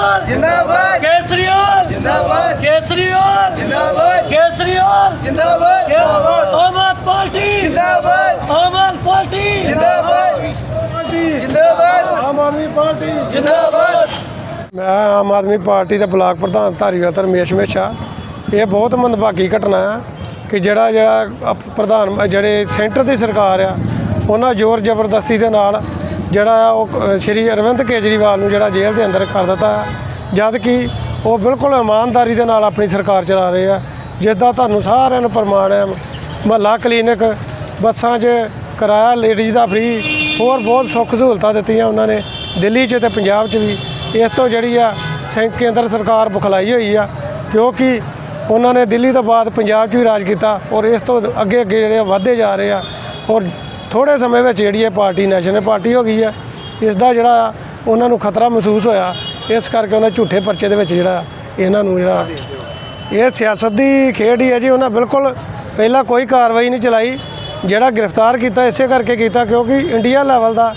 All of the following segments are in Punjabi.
ਕੇਸਰੀਵਾਲ ਜਿੰਦਾਬਾਦ! ਕੇਸਰੀਵਾਲ! ਜਿੰਦਾਬਾਦ! ਕੇਸਰੀਵਾਲ! ਜਿੰਦਾਬਾਦ! ਕੇਸਰੀਵਾਲ! ਜਿੰਦਾਬਾਦ! ਆਮ ਆਦਮੀ ਪਾਰਟੀ! ਜਿੰਦਾਬਾਦ! ਆਮ ਆਦਮੀ ਪਾਰਟੀ! ਜਿੰਦਾਬਾਦ! ਜਿੰਦਾਬਾਦ! ਆਮ ਆਦਮੀ ਪਾਰਟੀ! ਜਿੰਦਾਬਾਦ! ਮੈਂ ਆਮ ਆਦਮੀ ਪਾਰਟੀ ਦੇ ਬਲਾਕ ਪ੍ਰਧਾਨ ਧਾਰੀਵਾਲ ਰਮੇਸ਼ ਮੇਸ਼ਾ ਇਹ ਬਹੁਤ ਮੰਦਭਾਗੀ ਘਟਨਾ ਹੈ ਕਿ ਜਿਹੜਾ ਜਿਹੜਾ ਪ੍ਰਧਾਨ ਜਿਹੜੇ ਸੈਂਟਰ ਦੀ ਸਰਕਾਰ ਆ ਉਹਨਾਂ ਜ਼ੋਰ ਜ਼ਬਰਦਸਤੀ ਦੇ ਨਾਲ ਜਿਹੜਾ ਆ ਉਹ ਸ਼੍ਰੀ ਅਰਵਿੰਦ ਕੇਜਰੀਵਾਲ ਨੂੰ ਜਿਹੜਾ ਜੇਲ੍ਹ ਦੇ ਅੰਦਰ ਕਰ ਦਿੱਤਾ, ਜਦ ਕਿ ਉਹ ਬਿਲਕੁਲ ਇਮਾਨਦਾਰੀ ਦੇ ਨਾਲ ਆਪਣੀ ਸਰਕਾਰ ਚਲਾ ਰਹੇ ਆ ਜਿਸ ਦਾ ਤੁਹਾਨੂੰ ਸਾਰਿਆਂ ਨੂੰ ਪ੍ਰਮਾਣ ਹੈ, ਮਹੱਲਾ ਕਲੀਨਿਕ ਬੱਸਾਂ 'ਚ ਕਿਰਾਇਆ, ਲੇਡੀਜ਼ ਦਾ ਫ੍ਰੀ ਹੋਰ ਬਹੁਤ ਸੁੱਖ ਸਹੂਲਤਾਂ ਦਿੱਤੀਆਂ ਉਹਨਾਂ ਨੇ, ਦਿੱਲੀ 'ਚ ਤੇ ਪੰਜਾਬ 'ਚ ਵੀ, ਇਸ ਤੋਂ ਜਿਹੜੀ ਆ ਸੈਂ ਕੇਂਦਰ ਸਰਕਾਰ ਬੁਖਲਾਈ ਹੋਈ ਆ, ਕਿਉਂਕਿ ਉਹਨਾਂ ਨੇ ਦਿੱਲੀ ਤੋਂ ਬਾਅਦ ਪੰਜਾਬ 'ਚ ਵੀ ਰਾਜ ਕੀਤਾ ਔਰ ਇਸ ਤੋਂ ਅੱਗੇ ਅੱਗੇ ਜਿਹੜੇ ਆ, ਵਧਦੇ ਜਾ ਰਹੇ ਆ, ਔਰ ਥੋੜੇ ਸਮੇਂ ਵਿੱਚ ਜਿਹੜੀ ਇਹ ਪਾਰਟੀ, ਨੈਸ਼ਨਲ ਪਾਰਟੀ ਹੋ ਗਈ ਹੈ ਇਸ ਦਾ ਜਿਹੜਾ ਉਹਨਾਂ ਨੂੰ ਖਤਰਾ ਮਹਿਸੂਸ ਹੋਇਆ, ਇਸ ਕਰਕੇ ਉਹਨਾਂ ਝੂਠੇ ਪਰਚੇ ਦੇ ਵਿੱਚ ਜਿਹੜਾ ਇਹਨਾਂ ਨੂੰ ਜਿਹੜਾ ਇਹ ਸਿਆਸਤ ਦੀ ਖੇਡ ਹੀ ਹੈ ਜੀ, ਉਹਨਾਂ ਬਿਲਕੁਲ ਪਹਿਲਾਂ ਕੋਈ ਕਾਰਵਾਈ ਨਹੀਂ ਚਲਾਈ, ਜਿਹੜਾ ਗ੍ਰਿਫਤਾਰ ਕੀਤਾ, ਇਸੇ ਕਰਕੇ ਕੀਤਾ, ਕਿਉਂਕਿ ਇੰਡੀਆ ਲੈਵਲ ਦਾ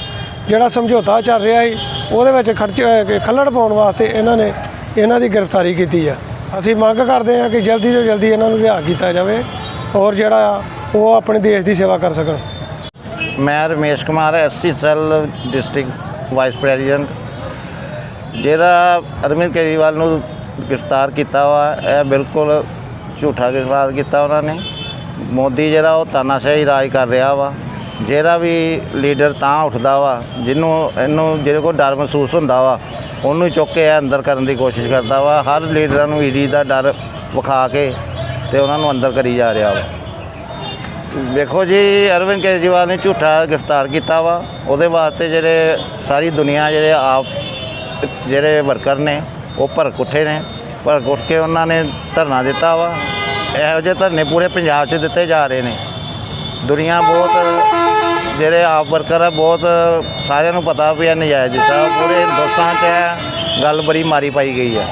ਜਿਹੜਾ ਸਮਝੌਤਾ ਚੱਲ ਰਿਹਾ ਸੀ, ਉਹਦੇ ਵਿੱਚ ਖਰਚ ਖੱਲੜ ਪਾਉਣ ਵਾਸਤੇ ਇਹਨਾਂ ਨੇ ਇਹਨਾਂ ਦੀ ਗ੍ਰਿਫਤਾਰੀ ਕੀਤੀ ਆ। ਅਸੀਂ ਮੰਗ ਕਰਦੇ ਹਾਂ ਕਿ ਜਲਦੀ ਤੋਂ ਜਲਦੀ ਇਹਨਾਂ ਨੂੰ ਰਿਹਾ ਕੀਤਾ ਜਾਵੇ, ਔਰ ਜਿਹੜਾ ਆ ਉਹ ਆਪਣੇ ਦੇਸ਼ ਦੀ ਸੇਵਾ ਕਰ ਸਕਣ। ਮੈਂ Ramesh Kumar SC cell district vice president. ਜਿਹੜਾ ਅਰਵਿੰਦ ਕੇਜਰੀਵਾਲ ਨੂੰ ਗ੍ਰਿਫਤਾਰ ਕੀਤਾ ਵਾ, ਇਹ ਬਿਲਕੁਲ ਝੂਠਾ ਗ੍ਰਿਫਤਾਰ ਕੀਤਾ ਉਹਨਾਂ ਨੇ। ਮੋਦੀ ਜਿਹੜਾ ਉਹ ਤਾਨਾਸ਼ਾਹੀ ਰਾਜ ਕਰ ਰਿਹਾ ਵਾ। ਜਿਹੜਾ ਵੀ ਲੀਡਰ ਤਾਂ ਉੱਠਦਾ ਵਾ, ਜਿਹਨੂੰ ਇਹਨੂੰ ਜਿਹਦੇ ਕੋਲ ਡਰ ਮਹਿਸੂਸ ਹੁੰਦਾ ਵਾ, ਉਹਨੂੰ ਚੁੱਕ ਕੇ ਇਹ ਅੰਦਰ ਕਰਨ ਦੀ ਕੋਸ਼ਿਸ਼ ਕਰਦਾ ਵਾ। ਹਰ ਲੀਡਰਾਂ ਨੂੰ ਈਡੀ ਦਾ ਡਰ ਵਿਖਾ ਕੇ ਤੇ ਉਹਨਾਂ ਨੂੰ ਅੰਦਰ ਕਰੀ ਜਾ ਰਿਹਾ ਵਾ। ਵੇਖੋ ਜੀ, ਅਰਵਿੰਦ ਕੇਜਰੀਵਾਲ ਨੇ ਝੂਠਾ ਗ੍ਰਿਫਤਾਰ ਕੀਤਾ ਵਾ। ਉਹਦੇ ਵਾਸਤੇ ਜਿਹੜੇ ਸਾਰੀ ਦੁਨੀਆ ਜਿਹੜੇ ਆਪ, ਜਿਹੜੇ ਵਰਕਰ ਨੇ, ਉਹ ਭੜਕ ਉੱਠੇ ਨੇ। ਭੜਕ ਉੱਠ ਕੇ ਉਹਨਾਂ ਨੇ ਧਰਨਾ ਦਿੱਤਾ ਵਾ। ਇਹੋ ਜਿਹੇ ਧਰਨੇ ਪੂਰੇ ਪੰਜਾਬ 'ਚ ਦਿੱਤੇ ਜਾ ਰਹੇ ਨੇ। ਦੁਨੀਆ ਬਹੁਤ, ਜਿਹੜੇ ਆਪ ਵਰਕਰ ਆ, ਬਹੁਤ ਸਾਰਿਆਂ ਨੂੰ ਪਤਾ ਵੀ ਇਹ ਨਜਾਇਜ਼ ਦਿੱਤਾ ਪੂਰੇ ਹਿੰਦੁਸਤਾਨ 'ਚ ਇਹ ਗੱਲ ਬੜੀ ਮਾਰੀ ਪਾਈ ਗਈ ਆ।